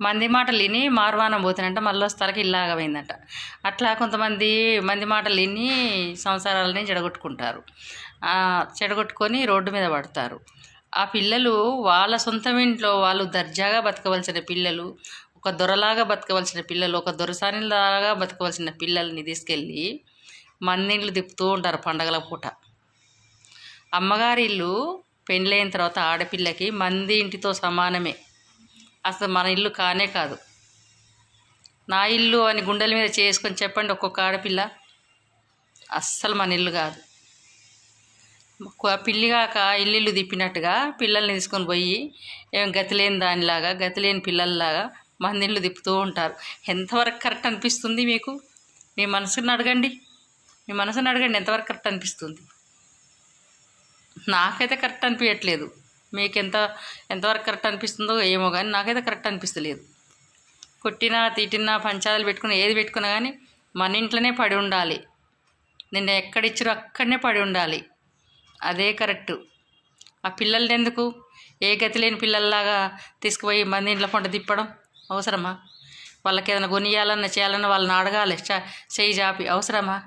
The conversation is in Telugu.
మంది మాటలు విని మారువానం పోతానంట మళ్ళీ వస్తారకి ఇల్లాగా పోయిందంట అట్లా కొంతమంది మంది మాటలు విని సంసారాలని చెడగొట్టుకుంటారు. చెడగొట్టుకొని రోడ్డు మీద పడతారు. ఆ పిల్లలు వాళ్ళ సొంతం ఇంట్లో వాళ్ళు దర్జాగా బతకవలసిన పిల్లలు ఒక దొరలాగా బతకవలసిన పిల్లలు ఒక దొరసానిలాగా బతకవలసిన పిల్లల్ని తీసుకెళ్ళి మందిండ్లు తిప్పుతూ ఉంటారు పండగల పూట. అమ్మగారి ఇల్లు పెళ్ళైన తర్వాత ఆడపిల్లకి మంది ఇంటితో సమానమే. అసలు మన ఇల్లు కానే కాదు. నా ఇల్లు అని గుండెల మీద చేసుకొని చెప్పండి ఒక్కొక్క ఆడపిల్ల. అస్సలు మన ఇల్లు కాదు. పిల్లిగాక ఇల్లు తిప్పినట్టుగా పిల్లల్ని తీసుకొని పోయి ఏం గతిలేని దానిలాగా గతిలేని పిల్లల్లాగా మన ఇల్లు తిప్పుతూ ఉంటారు. ఎంతవరకు కరెక్ట్ అనిపిస్తుంది మీకు? మీ మనసుని అడగండి. మీ మనసుని అడగండి ఎంతవరకు కరెక్ట్ అనిపిస్తుంది? నాకైతే కరెక్ట్ అనిపించట్లేదు మీకు ఎంత ఎంతవరకు కరెక్ట్ అనిపిస్తుందో ఏమో కానీ నాకైతే కరెక్ట్ అనిపిస్తలేదు. కొట్టినా తిట్టినా పంచాలు పెట్టుకున్నా ఏది పెట్టుకున్నా కానీ మన ఇంట్లోనే పడి ఉండాలి. నిన్న ఎక్కడిచ్చారో అక్కడనే పడి ఉండాలి. అదే కరెక్టు. ఆ పిల్లల్ని ఎందుకు? ఏ గతి లేని పిల్లల్లాగా తీసుకుపోయి మంది ఇంట్లో పంట తిప్పడం అవసరమా? వాళ్ళకి ఏదైనా కొనియాలన్నా చేయాలన్నా వాళ్ళని అడగాలి. చ- చేయి అవసరమా?